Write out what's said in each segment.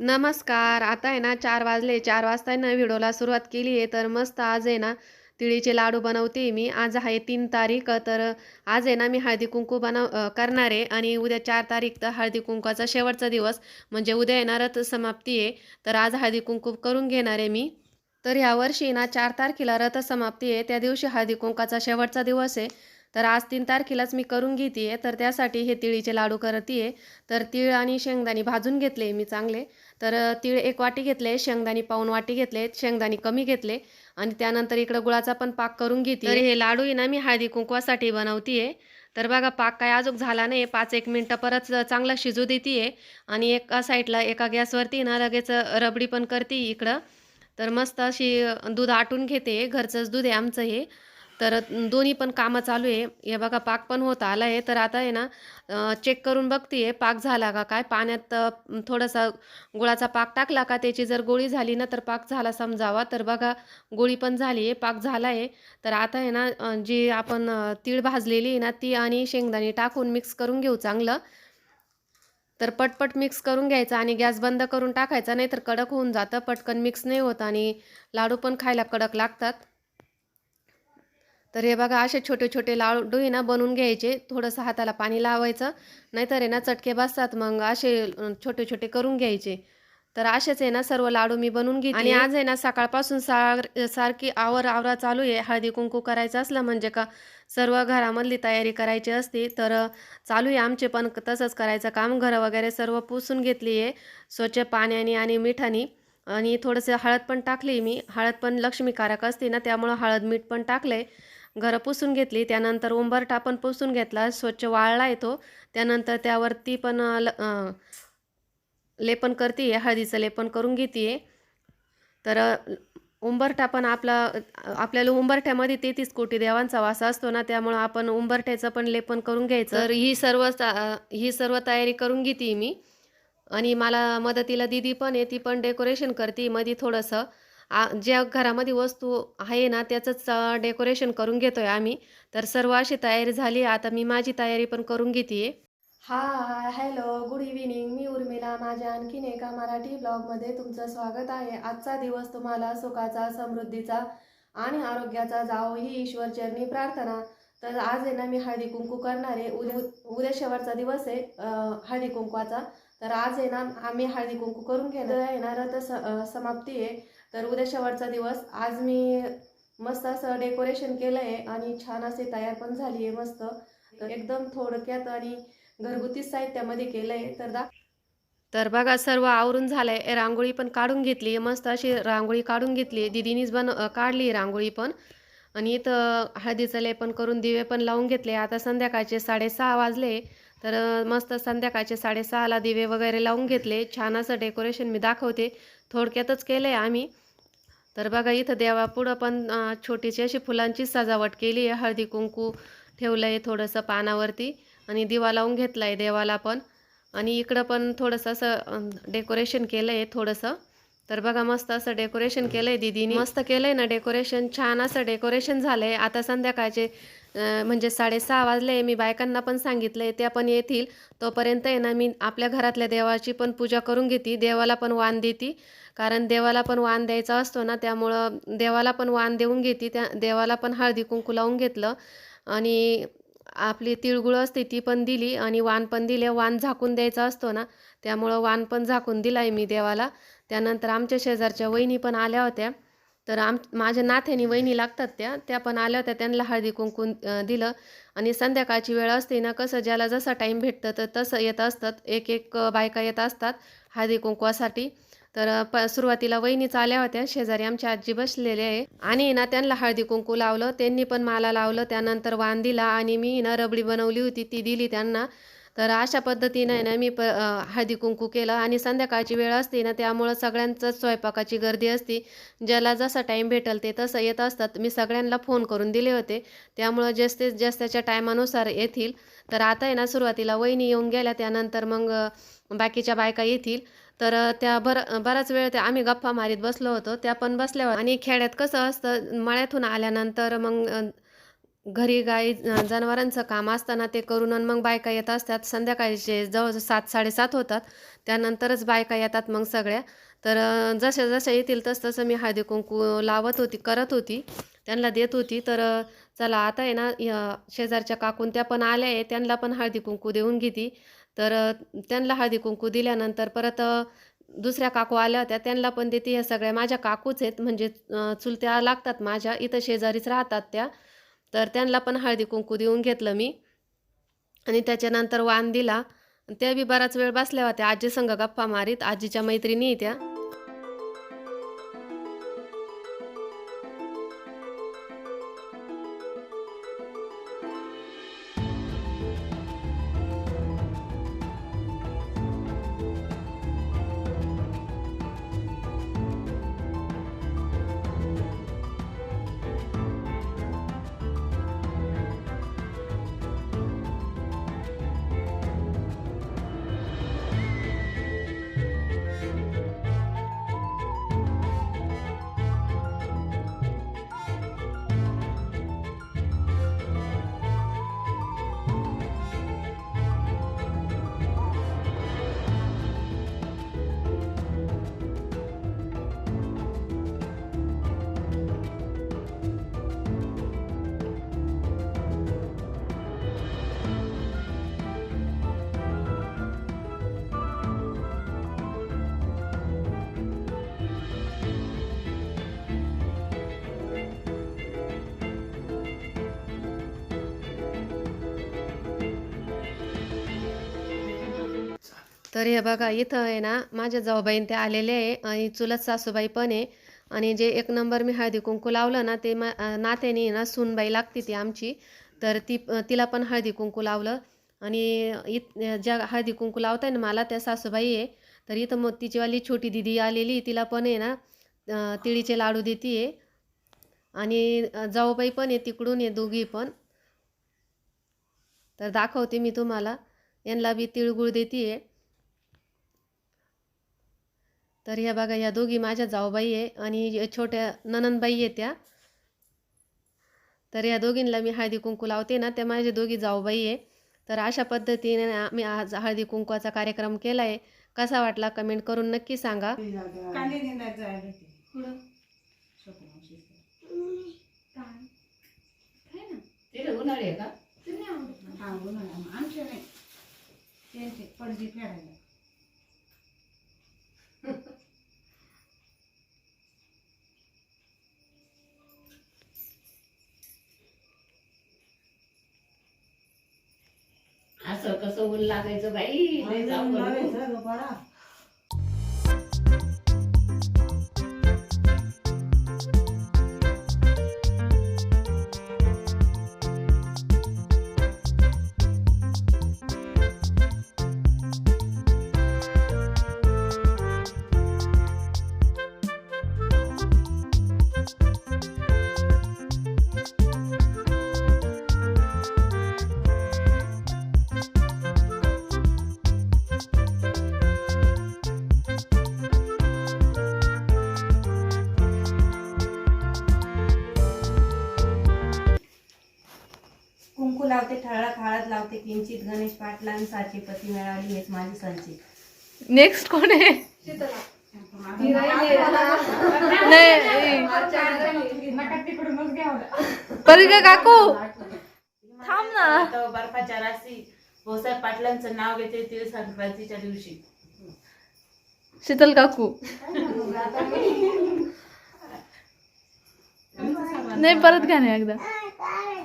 नमस्कार. आता आहे ना चार वाजले. चार वाजता आहे ना व्हिडिओला सुरुवात केली आहे. तर मस्त आज आहे ना तिळीचे लाडू बनवते मी. आज आहे तीन तारीख. तर आज आहे ना मी हळदी कुंकू बनव करणार आहे. आणि उद्या चार तारीख तर हळदी कुंकूचा शेवटचा दिवस. म्हणजे उद्या येणारच समाप्ती आहे. तर आज हळदी कुंकू करून घेणार आहे मी. तर यावर्षी ना चार तारखेला रथसमाप्ती आहे. त्या दिवशी हळदी कुंकाचा शेवटचा दिवस आहे. तर आज तीन तारखेलाच मी करून घेते. आहे तर त्यासाठी हे तिळीचे लाडू करते आहे तर तीळ आणि शेंगदाणे भाजून घेतले मी चांगले. तर तीळ एक वाटी घेतले शेंगदाणे पाऊन वाटी घेतले शेंगदाणे कमी घेतले आणि त्यानंतर इकडं गुळाचा पण पाक करून घेते. तर हे लाडू ना मी हळदी कुंकवासाठी बनवतीये. तर बघा पाक काय अजून झाला नाही. पाच एक मिनटं परत चांगला शिजू देते आणि एका साईडला एका गॅसवरती ना लगेच रबडी पण करते इकडं. तर मस्त अशी दूध आटून घेते. घरचंच दूध आहे आमचं हे. तर दोन्ही पण कामं चालू आहे. हे बघा पाक पण होत आला आहे. तर आता आहे ना चेक करून बघते आहे पाक झाला का काय? पाण्यात थोडासा गुळाचा पाक टाकला का? त्याची जर गोळी झाली ना तर पाक झाला समजावा. तर बघा गोळी पण झाली आहे पाक झाला आहे. तर आता आहे ना जी आपण तीळ भाजलेली आहे ना ती आणि शेंगदाणे टाकून मिक्स करून घेऊ चांगलं. तर पटपट मिक्स करून घ्यायचं आणि गॅस बंद करून टाकायचा नाही तर कडक होऊन जातं. पटकन मिक्स नाही होत आणि लाडू पण खायला कडक लागतात. तर हे बघा असे छोटे छोटे लाडू आहे ना बनवून घ्यायचे. थोडंसं हाताला पाणी लावायचं. नाहीतर आहे ना चटके बसतात. मग असे छोटे छोटे करून घ्यायचे. तर असेच आहे ना सर्व लाडू मी बनवून घेते. आणि आज आहे ना सकाळपासून सार सारखी आवर आवरा चालू आहे. हळदी कुंकू करायचं असलं म्हणजे का सर्व घरामधली तयारी करायची असते. तर चालू आहे आमचे पण तसंच करायचं काम. घरं वगैरे सर्व पुसून घेतली आहे. स्वच्छ पाण्याने आणि मिठाने. आणि थोडंसं हळद पण टाकली मी. हळद पण लक्ष्मीकारक असते ना त्यामुळं हळद मीठ पण टाकलंय. घरं पुसून घेतली त्यानंतर उंबरठा पण पुसून घेतला स्वच्छ वाळला येतो. त्यानंतर त्यावरती पण ल- लेपन करते हळदीचं लेपन करून घेते तर उंबरठा पण आपला आपल्याला उंबरठ्यामध्ये तेहतीस कोटी देवांचा वासा असतो ना त्यामुळं आपण उंबरठ्याचं पण लेपन करून घ्यायचं. तर ही सर्व ही सर्व तयारी करून घेते मी. आणि मला मदतीला दिदी पण आहे ती पण डेकोरेशन करते मध्ये थोडंसं. आ ज्या घरामध्ये वस्तू आहे ना त्याचंच डेकोरेशन करून घेतो आहे आम्ही. तर सर्व अशी तयारी झाली. आता मी माझी तयारी पण करून घेते. Hi hello good evening. मी उर्मिला. माझ्या आणखीन एका मराठी ब्लॉगमध्ये तुमचं स्वागत आहे. आजचा दिवस तुम्हाला सुखाचा समृद्धीचा आणि आरोग्याचा जावो ही ईश्वरचरणी प्रार्थना. तर आज आहे ना मी हळदी कुंकू करणार. आहे उद्या उद्या शेवटचा दिवस आहे हळदी कुंकवाचा. तर आज आहे ना आम्ही हळदी कुंकू करून घेणार आहे ना रथ स समाप्ती आहे. तर उद्या शेवटचा दिवस. आज मी मस्त असं डेकोरेशन केलं आहे आणि छान असे तयार पण झाली आहे मस्त. तर एकदम थोडक्यात आणि घरगुती साहित्यामध्ये केलं आहे तर दा तर बघा सर्व आवरून झालंय. रांगोळी पण काढून घेतली. मस्त अशी रांगोळी काढून घेतली. दिदीनीच बन काढली रांगोळी पण. आणि इथं हळदीचं लेपन करून दिवे पण लावून घेतले. आता संध्याकाळचे साडेसहा वाजले. तर मस्त संध्याकाळचे साडेसहाला दिवे वगैरे लावून घेतले. छान असं डेकोरेशन मी दाखवते. थोडक्यातच केलं आहे आम्ही. तर बघा इथं देवापुढं पण छोटीशी अशी फुलांची सजावट केली आहे. हळदी कुंकू ठेवलं आहे थोडंसं पानावरती आणि दिवा लावून घेतला आहे देवाला पण. आणि इकडं पण थोडंसं असं डेकोरेशन केलं आहे थोडंसं. तर बघा मस्त असं डेकोरेशन केलं आहे दिदीने. मस्त केलं आहे ना डेकोरेशन छान असं डेकोरेशन झालं आहे आता संध्याकाळचे म्हणजे साडेसहा वाजले मी बायकांना पण सांगितलं आहे त्या पण येतील. तोपर्यंत आहे ना मी आपल्या घरातल्या देवाची पण पूजा करून घेते. देवाला पण वाण देते. कारण देवाला पण वाण द्यायचा असतो ना त्यामुळं देवाला पण वाण देऊन घेते. त्या देवाला पण हळदी कुंकू लावून घेतलं. आणि आपली तिळगुळ असते ती पण दिली. आणि वाण पण दिले. वाण झाकून द्यायचा असतो ना त्यामुळं वाण पण झाकून दिला आहे मी देवाला. त्यानंतर आमच्या शेजारच्या वहिनी पण आल्या होत्या. तर आम माझ्या नाथ्यानी वहिनी लागतात त्या त्या पण आल्या होत्या त्यांना हळदी कुंकून दिलं. आणि संध्याकाळची वेळ असते ना कसं ज्याला जसा टाईम भेटतं तर तसं येत असतात. एक एक बायका येत असतात हळदी कुंकवासाठी. तर प सुरुवातीला वहिनीच आल्या होत्या. शेजारी आमच्या आजी बसलेले आहे. आणि ना त्यांना हळदी कुंकू लावलं. त्यांनी पण मला लावलं. त्यानंतर वाण दिला. आणि मी ना रबडी बनवली होती. ती दिली त्यांना. तर अशा पद्धतीनं आहे ना मी प हळदी कुंकू केलं आणि संध्याकाळची वेळ असते ना त्यामुळं सगळ्यांचंच स्वयंपाकाची गर्दी असते. ज्याला जसा टाईम भेटेल ते तसं येत असतात. मी सगळ्यांना फोन करून दिले होते. त्यामुळं जास्तीत जास्तच्या टायमानुसार येतील तर आता आहे ना सुरुवातीला वहिनी येऊन गेल्या. त्यानंतर मग बाकीच्या बायका येतील. तर त्या बर बराच वेळ त्या आम्ही गप्पा मारीत बसलो होतो. त्या पण बसल्यावर आणि खेड्यात कसं असतं मळ्यातून आल्यानंतर मग घरी गाई जनावरांचं काम असताना ते करून आणि मग बायका येत असतात. संध्याकाळचे जवळ सात साडेसात होतात. त्यानंतरच बायका येतात मग सगळ्या. तर जशा जशा येतील तस तसं मी हळदी कुंकू लावत होती करत होती. त्यांना देत होती. तर चला आता आहे ना शेजारच्या काकून त्या पण आल्या आहे त्यांना पण हळदी कुंकू देऊन घेती. तर त्यांना हळदी कुंकू दिल्यानंतर परत दुसऱ्या काकू आल्या होत्या. त्यांना पण देते. ह्या सगळ्या माझ्या काकूच आहेत. म्हणजे चुलत्या लागतात माझ्या. इथं शेजारीच राहतात त्या. तर त्यांना पण हळदी कुंकू देऊन घेतलं मी. आणि त्याच्यानंतर वाण दिला त्या बी बराच वेळ बसल्या होत्या. आजी संघ गप्पा मारीत आजीच्या मैत्रिणी त्या. तर हे बघा इथं आहे ना माझ्या जाऊबाईन ते आलेले आहे आणि चुलत सासूबाई पण आहे. आणि जे एक नंबर मी हळदी कुंकू लावलं ना ते मा नात्याने ना सूनबाई लागते ती आमची. तर ती तिला पण हळदी कुंकू लावलं. आणि इत ज्या हळदी कुंकू लावताय ना मला त्या सासूबाई आहे. तर इथं मग तिचीवाली छोटी दिदी आलेली तिला पण आहे ना तिळीचे लाडू देते आहे. आणि जाऊबाई पण आहे तिकडून आहे दोघी पण. तर दाखवते मी तुम्हाला. यांना बी तिळगुळ देते आहे. तर ह्या बघा ह्या दोघी माझ्या जाऊबाई आहे आणि छोट्या ननंदबाई आहे त्या. तर या दोघींना मी हळदी कुंकू लावते ना त्या माझ्या दोघी जाऊबाई आहे. तर अशा पद्धतीने आम्ही आज हळदी कुंकवाचा कार्यक्रम केला आहे कसा वाटला कमेंट करून नक्की सांगा. हा. आमच्या नाही. पडदी फेडायला. असं कसं ऊन लागायचं बाई लय जाऊ ग बाळा. ठळक हळद लावते किंचित गणेश पाटलांसारखी पती मिळाली हेच माझी संचित. नेक्स्ट कोण आहे? नाही परिका काकू? थांब ना. बर्फाच्या राशी भाऊसाहेब पाटलांचं नाव घेते तिळ संक्रांतीच्या दिवशी शीतल काकू. नाही परत घ्या ना एकदा.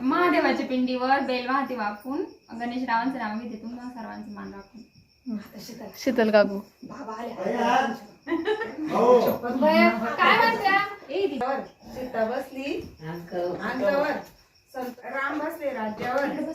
महादेवाच्या पिंडीवर बेल वाहते वापून गणेश रावांचं नाव घेते तुम्हा सर्वांचं मान राखून. शीतल काकू. सीता बसली. अंक- अंगावर संत राम बसले राज्यावर.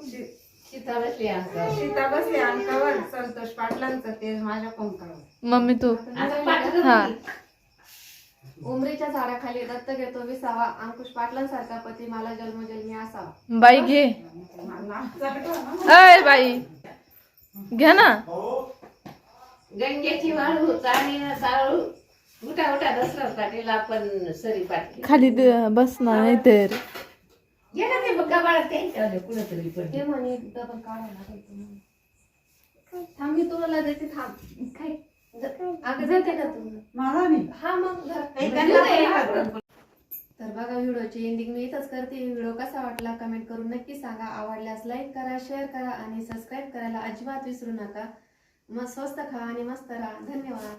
सी- सीता बसली अंक. सीता बसले अंकावर. संतोष पाटलांचं तेज माझ्या पंखावर. मम्मी तू. हा. उमरीच्या झाडाखाली दत्त घेतो विसावा. अंकुश पाटलांसारखा पती मला जन्मजन्मी असावा. बाई घे. अय बाई. घ्या ना. गंगेची वाळू चाणी साळू उठा उठा दसरा पाटील आपण सरी पाटील. खाली द- बस ना नाहीतर घे ना ते बघा बाळा त्यांच्या कुठंतरी पण. ते म्हणे डबल काढावं लागेल तुम्हाला. थांब मी तुला देते थांब. काय अगं देते ना तुला मला नाही. हा मग हात- तर बघा व्हिडिओची एंडिंग मी इथंच करते. व्हिडिओ कसा वाटला कमेंट करून नक्की सांगा. आवडल्यास लाईक करा शेअर करा आणि सबस्क्राईब करायला अजिबात विसरू नका. मग स्वस्त खा आणि मस्त राहा. धन्यवाद.